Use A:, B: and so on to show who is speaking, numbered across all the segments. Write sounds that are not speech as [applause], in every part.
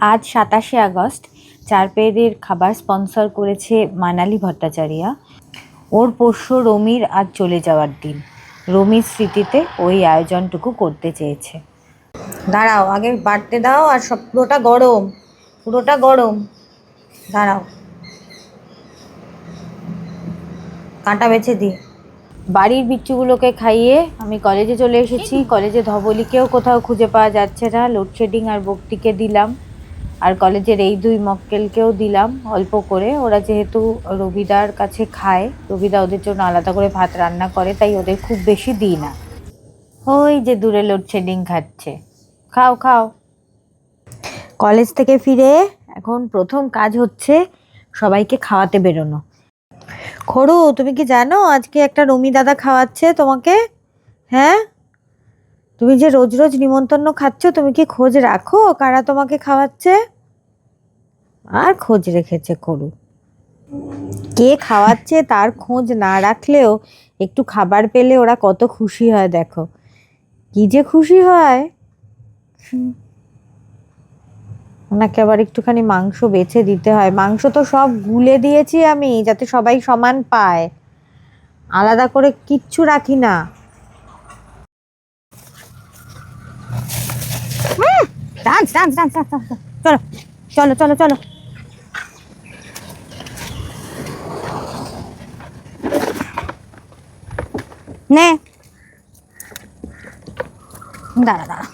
A: আজ সাতাশে আগস্ট চারপেয়ের খাবার স্পন্সর করেছে মানালি ভট্টাচারিয়া। ওর পোষ্য রমির আজ চলে যাওয়ার দিন। রমির স্মৃতিতে ওই আয়োজনটুকু করতে চেয়েছে। দাঁড়াও আগে বাড়তে দাও আর সব পুরোটা গরম পুরোটা গরম। দাঁড়াও। কাঁটা বেছে দিই বাড়ির বিচ্ছুগুলোকে খাইয়ে আমি কলেজে চলে এসেছি। কলেজে ধবলিকেও কোথাও খুঁজে পাওয়া যাচ্ছে না। লোডশেডিং আর বক্তিকে দিলাম। আর কলেজের এই দুই মক্কেলকেও দিলাম অল্প করে। ওরা যেহেতু রবিদার কাছে খায়, রবিদা ওদের জন্য আলাদা করে ভাত রান্না করে, তাই ওদের খুব বেশি দিই না। ওই যে দূরে লড়ছে লোডশেডিং খাচ্ছে। খাও খাও। কলেজ থেকে ফিরে এখন প্রথম কাজ হচ্ছে সবাইকে খাওয়াতে বেরোনো। খড়ু তুমি কি জানো আজকে একটা রমি দাদা খাওয়াচ্ছে তোমাকে? হ্যাঁ? তুমি যে রোজ রোজ নিমন্ত্রণ খাচ্ছ, তুমি কি খোঁজ রাখো কারা তোমাকে খাওয়াচ্ছে? আর খোঁজ রেখেছে খড়ু কে খাওয়াচ্ছে তার খোঁজ না রাখলেও একটু খাবার পেলে ওরা কত খুশি হয়, দেখো। কি যে খুশি হয়। ওনাকে আবার একটুখানি মাংস বেছে দিতে হয়। মাংস তো সব গুলে দিয়েছি আমি, যাতে সবাই সমান পায়। আলাদা করে কিচ্ছু রাখি না। Dance dance dance dance. চলো চলো চলো চলো। নে। দাঁড়া দাঁড়া।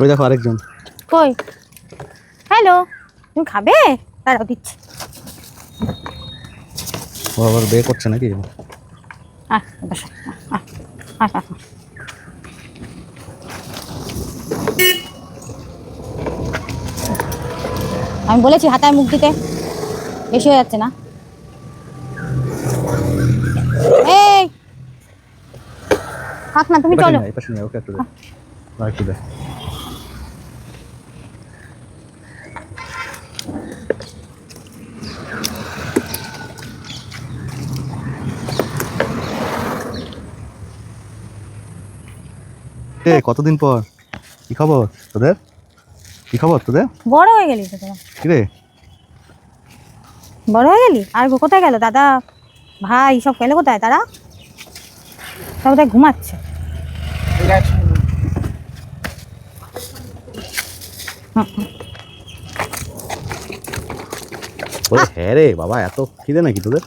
B: ওই দেখো আরেকজন।
A: কই? হ্যালো তুমি খাবে? দাঁড়াও দিচ্ছি।
B: ও আবার বে করছে নাকি?
A: আহ বসো। আহ, আহ, আহ, আহ। আমি বলেছি হাতায় মুখ দিতে। বেশি হয়ে যাচ্ছে না। এই! থাক না তুমি চলো
B: নিয়ে আয়, এপাশে নিয়ে আয়, ওকে একটু দে আর একটু দে এ কতদিন পর? কি খবর তোদের? কি খবর তোদের?
A: বড় হয়ে গেলি তো তোরা।
B: কিরে?
A: বড় হয়ে গেলি? আর কোথায় গেল? দাদা ভাই সব গেল কোথায়? তারা? সব কোথায় ঘুমাচ্ছে।
B: হ্যাঁ রে বাবা এত খিদে নাকি তোদের?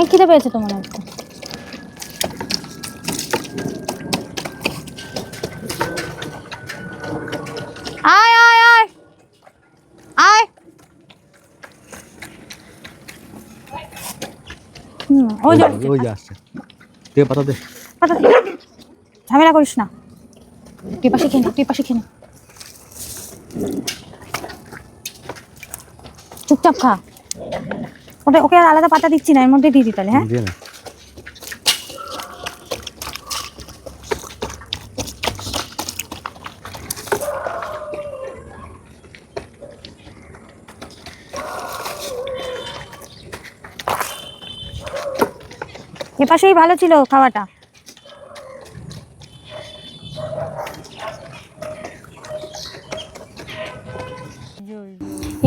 A: অনেক খিদে পেয়েছে তো মনে হচ্ছে। আয় আয় আয়। আয়। হুম, ওই যে
B: ওই যে আসছে। দে পাতা দে।
A: পাতা ঝামেলা করিস না। তুই পাশে খেয়ে নে তুই পাশে খেয়ে নে। চুপচাপ খা। ওটা ওকে আর আলাদা পাতা দিচ্ছি না এর মধ্যে দিয়ে দিই তাহলে হ্যাঁ?
B: দিয়ে নে
A: এ পাশেই ভালো ছিল খাওয়াটা।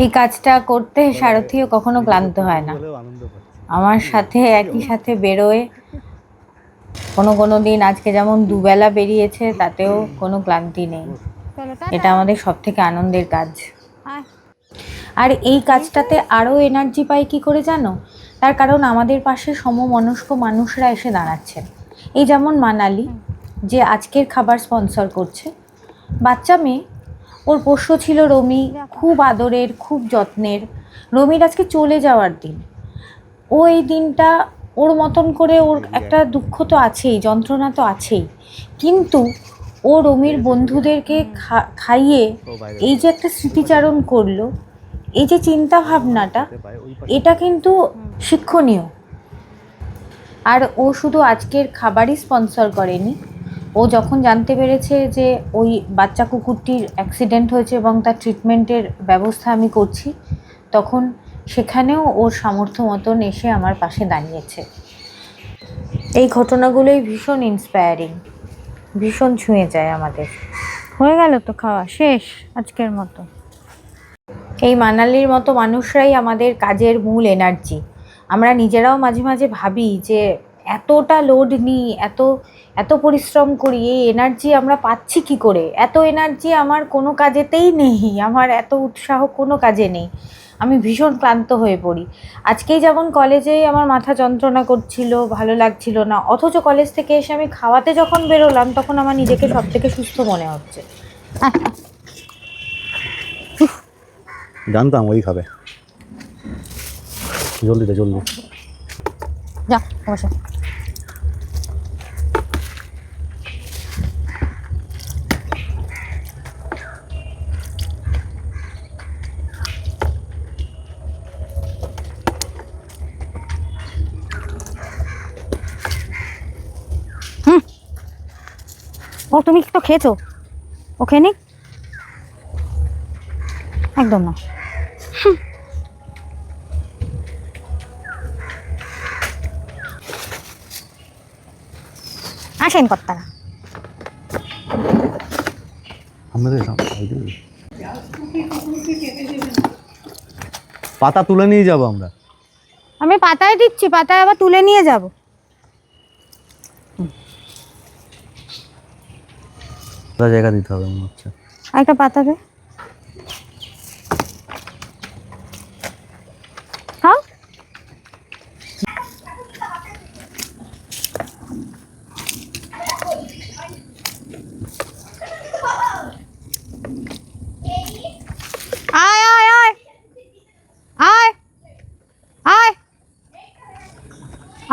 A: এই কাজটা করতে সারথিও কখনো ক্লান্ত হয় না। আমার সাথে একই সাথে বেরোয়। কোনো কোনো দিন আজকে যেমন দুবেলা বেরিয়েছে তাতেও কোনো ক্লান্তি নেই। এটা আমাদের সব থেকে আনন্দের কাজ। আর এই কাজটাতে আরও এনার্জি পাই কি করে জানো? তার কারণ আমাদের পাশে সমমনস্ক মানুষরা এসে দাঁড়াচ্ছেন। এই যেমন মানালি যে আজকের খাবার স্পন্সর করছে বাচ্চা মেয়ে ওর পোষ্য ছিল রমি, খুব আদরের, খুব যত্নের। রমির আজকে চলে যাওয়ার দিন। ও এই দিনটা ওর মতন করে ওর একটা দুঃখ তো আছেই, যন্ত্রণা তো আছেই। কিন্তু ও রমির বন্ধুদেরকে খাইয়ে এই যে একটা স্মৃতিচারণ করল, এই যে চিন্তা ভাবনাটা এটা কিন্তু শিক্ষণীয়। আর ও শুধু আজকের খাবারই স্পন্সর করেনি ও যখন জানতে পেরেছে যে ওই বাচ্চা কুকুরটির অ্যাক্সিডেন্ট হয়েছে এবং তার ট্রিটমেন্টের ব্যবস্থা আমি করছি তখন সেখানেও ওর সামর্থ্য মতন এসে আমার পাশে দাঁড়িয়েছে। এই ঘটনাগুলোই ভীষণ ইন্সপায়ারিং ভীষণ ছুঁয়ে যায় আমাদের। হয়ে গেল তো খাওয়া শেষ আজকের মতো। এই মানালির মতো মানুষরাই আমাদের কাজের মূল এনার্জি আমরা নিজেরাও মাঝে মাঝে ভাবি যে এতটা লোড নিই এত এত পরিশ্রম করি এই এনার্জি আমরা পাচ্ছি কি করে? এত এনার্জি আমার কোনো কাজেতেই নেই আমার এত উৎসাহ কোনো কাজে নেই। আমি ভীষণ ক্লান্ত হয়ে পড়ি। আজকেই যেমন কলেজেই আমার মাথা যন্ত্রণা করছিল ভালো লাগছিল না অথচ কলেজ থেকে এসে আমি খাওয়াতে যখন বেরোলাম তখন আমার নিজেকে সব থেকে সুস্থ মনে হচ্ছে।
B: জানতাম ওই খাবে। জলদি জলদি।
A: যা বসে। ও তুমি তো খেয়েছো? ও খেয়ে নিক। একদম না। আসেন কর্তারা।
B: আমাদের পাতা তুলে নিয়ে যাব আমরা।
A: আমি পাতায় দিচ্ছি পাতায় আবার তুলে নিয়ে যাব।
B: ওটা জায়গা দিতে হবে মনে হচ্ছে
A: একটা পাতা দে হ্যাঁ আয় আয় আয় আয় আয়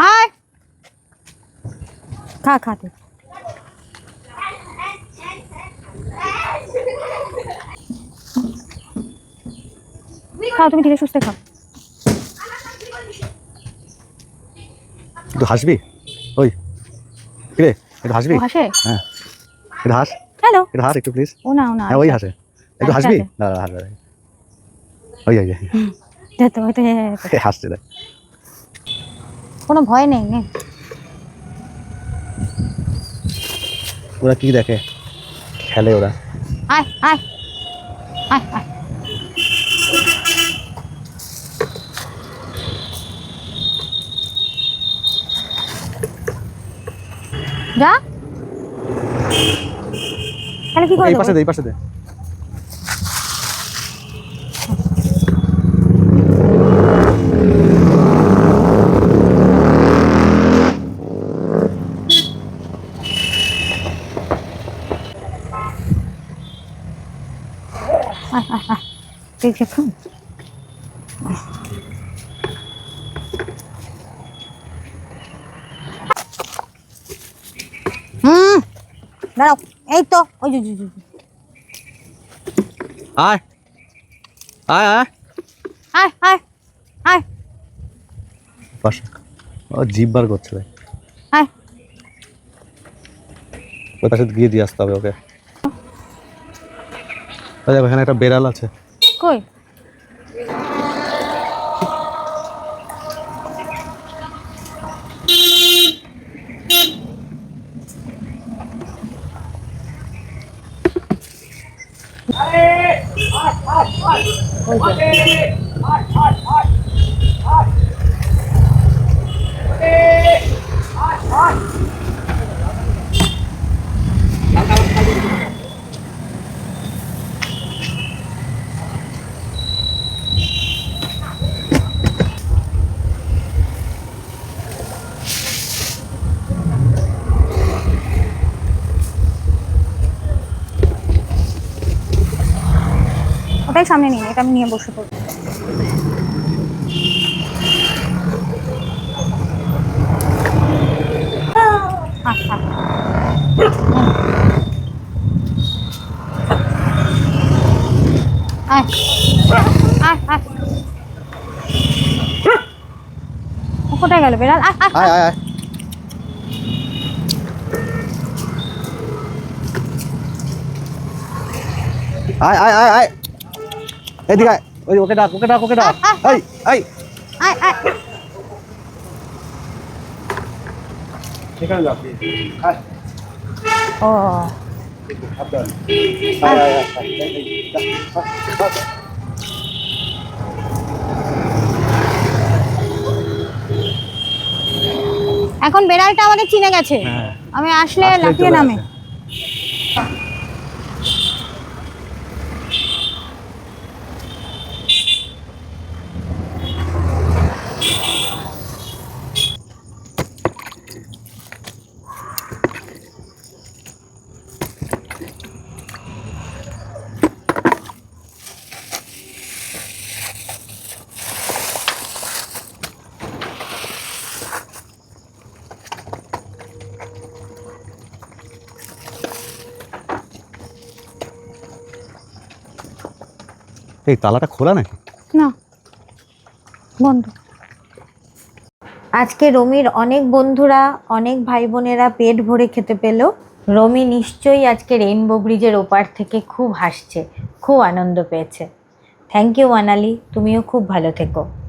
A: আয় খা খা তুই খাও তুমি ধীরে সুস্থে খাও।
B: একটু হাসবি? ওই কিরে একটু হাসবি?
A: হাসে?
B: হ্যাঁ। একটু হাস।
A: হ্যালো।
B: একটু হাস একটু প্লিজ
A: ও না ও না
B: হ্যাঁ ওই হাসে। একটু
A: আচ্ছা,
B: হাসবি?
A: আচ্ছা।
B: না হাসবে ওই ওই ওই।
A: তো ওই তো। [laughs]
B: হাসছে দেখ।
A: কোনো ভয় নেই নে।
B: ওরা কি দেখে? খেলে ওরা।
A: আয় আয়। আয় আয়। যা তাহলে কি করে
B: এই পাশে
A: দেবো?
B: দে এই পাশে দে
A: আয় আয় আয় ঠিক আছে হুম। হুম দাঁড়াও এই তো ওই যে।
B: আয়। আয় আয়।
A: আয় আয় আয়।
B: ও জিভ বার করছে রে
A: আয়।
B: ওই পাশে গিয়ে দিয়ে আসতে হবে ওকে। এখানে একটা বেড়াল আছে।
A: কই? Okay. সামনে নিয়ে এটা আমি নিয়ে বসে পড়ব। আচ্ছা কোথায় গেল বেড়াল? আয় আয়।
B: আয় আয় আয় আয়। এদিকে ওই ওকে ডাক ওকে ডাক ওকে ডাক। এই এই। যাও
A: ও। এখন বেড়ালটা আমাদের চিনে গেছে।
B: হ্যাঁ।
A: আমি আসলে লাফিয়ে নামে।
B: এই তালাটা খোলা নাকি?
A: না। বন্ধ। আজকে রমির অনেক বন্ধুরা, অনেক ভাই বোনেরা পেট ভরে খেতে পেল। রমি নিশ্চয়ই আজকে রেইনবো ব্রিজের ওপার থেকে খুব হাসছে, খুব আনন্দ পেয়েছে। থ্যাংক ইউ মানালি, তুমিও খুব ভালো থেকো।